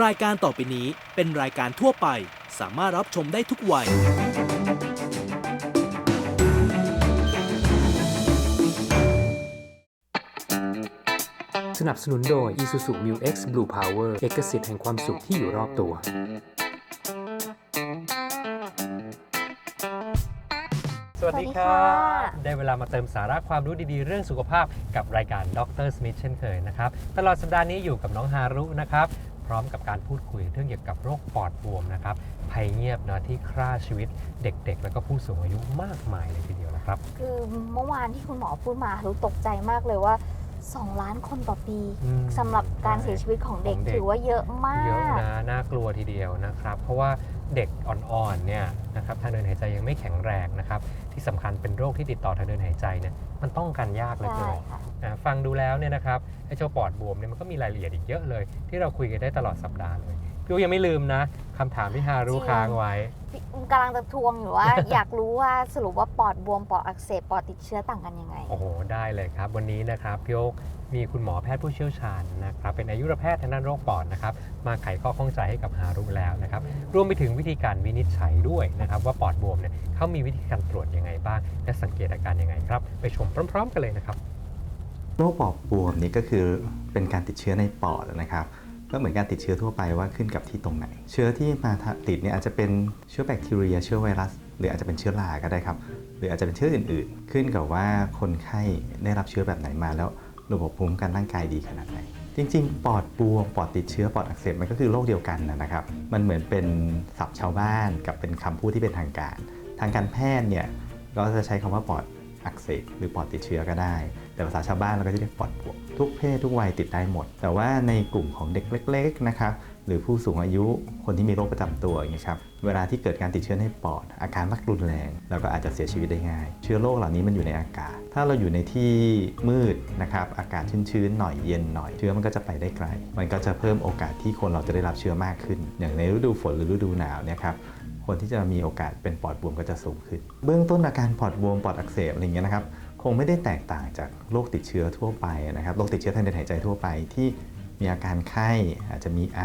รายการต่อไปนี้เป็นรายการทั่วไป สามารถรับชมได้ทุกวัย สนับสนุนโดย Isuzu Mu X Blue Power เอกสิทธิ์แห่งความสุขที่อยู่รอบตัว สวัสดีครัสวัสดีบค่ะได้เวลามาเติมสาระความรู้ดีๆ เรื่องสุขภาพกับรายการดรสมิธเช่นเคยนะครับ ตลอดสัปดาห์นี้อยู่กับน้องฮารุนะครับ พร้อมกับการพูดคุยเรื่องเกี่ยวกับโรคปอดบวมนะครับภัยเงียบนะที่ฆ่าชีวิตเด็กๆ แล้วก็ผู้สูงอายุมากมายเลยทีเดียวนะครับ คือเมื่อวานที่คุณหมอพูดมารู้ตกใจมากเลยว่า 2 ล้านคนต่อปีอืมสำหรับการเสียชีวิตของเด็กของเด็กถือว่าเยอะมากเยอะนะน่ากลัวทีเดียวนะครับ เพราะว่าเด็กอ่อนๆเนี่ยนะครับทางเดินหายใจยังไม่แข็งแรงนะครับ ที่สำคัญเป็นโรคที่ติดต่อทางเดินหายใจเนี่ยมันต้องกันยากเหลยใช่เกินค่ะอ่าฟังดูแล้วเนี่ยนะครับไอ้เจ้าปอดบวมเนี่ยมันก็มีรายละเอียดอีกเยอะเลย ที่เราคุยกันได้ตลอดสัปดาห์เลยพี่อุ๊ยยังไม่ลืมนะคำถามที่ฮารุจริงค้างไว้พี่ กำลังจะทวงอยู่ว่า อยากรู้ว่าสรุปว่าปอดบวมปอดอักเสบปอดติดเชื้อต่างกันยังไง โอ้โห ได้เลยครับ วันนี้นะครับพี่โอ๊คมีคุณหมอแพทย์ผู้เชี่ยวชาญนะครับ เป็นอายุรแพทย์ทางด้านโรคปอดนะครับ มาไขข้อข้องใจให้กับฮารุแล้วนะครับ รวมไปถึงวิธีการวินิจฉัยด้วยนะครับ ว่าปอดบวมเนี่ยเขามีวิธีการตรวจยังไงบ้าง และสังเกตอาการยังไงครับ ไปชมพร้อม ๆ กันเลยนะครับ โรคปอดบวมนี่ก็คือเป็นการติดเชื้อในปอดนะครับ ก็เหมือนการติดเชื้อทั่วไปว่าขึ้นกับที่ตรงไหน เชื้อที่มาติดเนี่ยอาจจะเป็นเชื้อแบคทีเรีย เชื้อไวรัส หรืออาจจะเป็นเชื้อราก็ได้ครับ หรืออาจจะเป็นเชื้ออื่นๆ ขึ้นกับว่าคนไข้ได้รับเชื้อแบบไหนมาแล้วระบบภูมิคุ้มกันร่างกายดีขนาดไหนจริงๆ ปอดบวม ปอดติดเชื้อ ปอดอักเสบ มันก็คือโรคเดียวกันนะครับ มันเหมือนเป็นศัพท์ชาวบ้านกับเป็นคำพูดที่เป็นทางการ ทางการแพทย์เนี่ย ก็จะใช้คำว่าปอด อักเสบหรือปอดติดเชื้อก็ได้ แต่ภาษาชาวบ้านเราก็จะเรียกปอดบวมทุกเพศทุกวัยติดได้หมด แต่ว่าในกลุ่มของเด็กเล็กๆนะครับหรือผู้สูงอายุคนที่มีโรคประจำตัวอย่างนี้ครับเวลาที่เกิดการติดเชื้อในปอด อาการมักรุนแรงแล้วก็อาจจะเสียชีวิตได้ง่าย เชื้อโรคเหล่านี้มันอยู่ในอากาศ ถ้าเราอยู่ในที่มืดนะครับอากาศชื้นๆหน่อยเย็นหน่อยเชื้อมันก็จะไปได้ไกล มันก็จะเพิ่มโอกาสที่คนเราจะได้รับเชื้อมากขึ้น อย่างในฤดูฝนหรือฤดูหนาวเนี่ยครับ คนที่จะมีโอกาสเป็นปอดบวมก็จะสูงขึ้น เบื้องต้นอาการปอดบวมปอดอักเสบอะไรเงี้ยนะครับคงไม่ได้แตกต่างจากโรคติดเชื้อทั่วไปนะครับโรคติดเชื้อทางเดินหายใจทั่วไปที่มีอาการไข้อาจจะมีไอ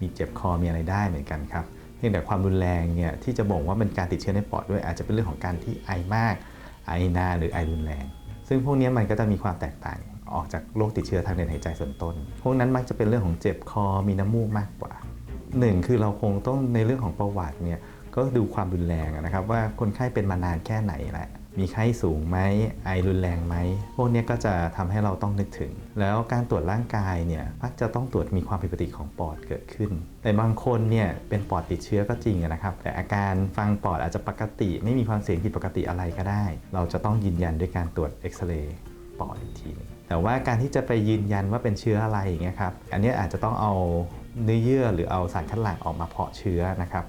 มีเจ็บคอมีอะไรได้เหมือนกันครับเพียงแต่ความรุนแรงเนี่ยที่จะบ่งว่าเป็นการติดเชื้อในปอดด้วยอาจจะเป็นเรื่องของการที่ไอมาก ไอนานหรือไอรุนแรง ซึ่งพวกนี้มันก็จะมีความแตกต่างออกจากโรคติดเชื้อทางเดินหายใจส่วนต้น พวกนั้นมักจะเป็นเรื่องของเจ็บคอมีน้ำมูกมากกว่า หนึ่งคือเราคงต้องในเรื่องของประวัติเนี่ยก็ดูความรุนแรงนะครับว่าคนไข้เป็นมานานแค่ไหนแหละมีไข้สูงไหมไอรุนแรงไหมพวกนี้ก็จะทำให้เราต้องนึกถึง แล้วการตรวจร่างกายเนี่ยมักจะต้องตรวจมีความผิดปกติของปอดเกิดขึ้น แต่บางคนเนี่ยเป็นปอดติดเชื้อก็จริงนะครับ แต่อาการฟังปอดอาจจะปกติ ไม่มีความเสี่ยงผิดปกติอะไรก็ได้ เราจะต้องยืนยันด้วยการตรวจเอ็กซเรย์ปอดอีกทีนึงแต่ว่าการที่จะไปยืนยันว่าเป็นเชื้ออะไรอย่างเงี้ยครับอันนี้อาจจะต้องเอา เนื้อเยื่อหรือเอาสารคัดหลั่งออกมาเพาะเชื้อนะครับ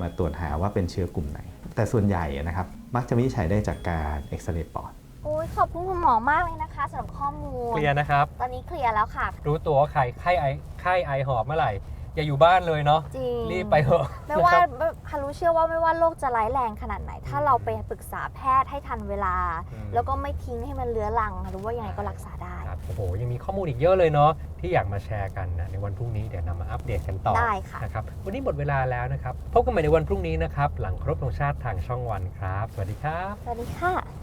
มาตรวจหาว่าเป็นเชื้อกลุ่มไหน แต่ส่วนใหญ่นะครับมักจะวินิจฉัยได้จากการเอ็กซเรย์ปอดโอ้ยขอบคุณคุณหมอมากเลยนะคะสำหรับข้อมูลเคลียร์นะครับ ตอนนี้เคลียร์แล้วค่ะ รู้ตัวว่าใครไข้ไอไข้ไอหอบเมื่อไหร่ อย่าอยู่บ้านเลยเนาะจริงรีบไปเถอะไม่ว่านะครับ ฮารุเชื่อว่าไม่ว่าโรคจะร้ายแรงขนาดไหน ถ้าเราไปปรึกษาแพทย์ให้ทันเวลา อืม แล้วก็ไม่ทิ้งให้มันเลื้อรังฮารุว่ายังไงก็รักษาได้ ครับโอ้โหยังมีข้อมูลอีกเยอะเลยเนาะที่อยากมาแชร์กันนะในวันพรุ่งนี้เดี๋ยวนำมาอัปเดตกันต่อได้ค่ะ นะครับวันนี้หมดเวลาแล้วนะครับพบกันใหม่ในวันพรุ่งนี้นะครับหลังครบธงชาติทางช่องวันครับ สวัสดีครับ สวัสดีค่ะ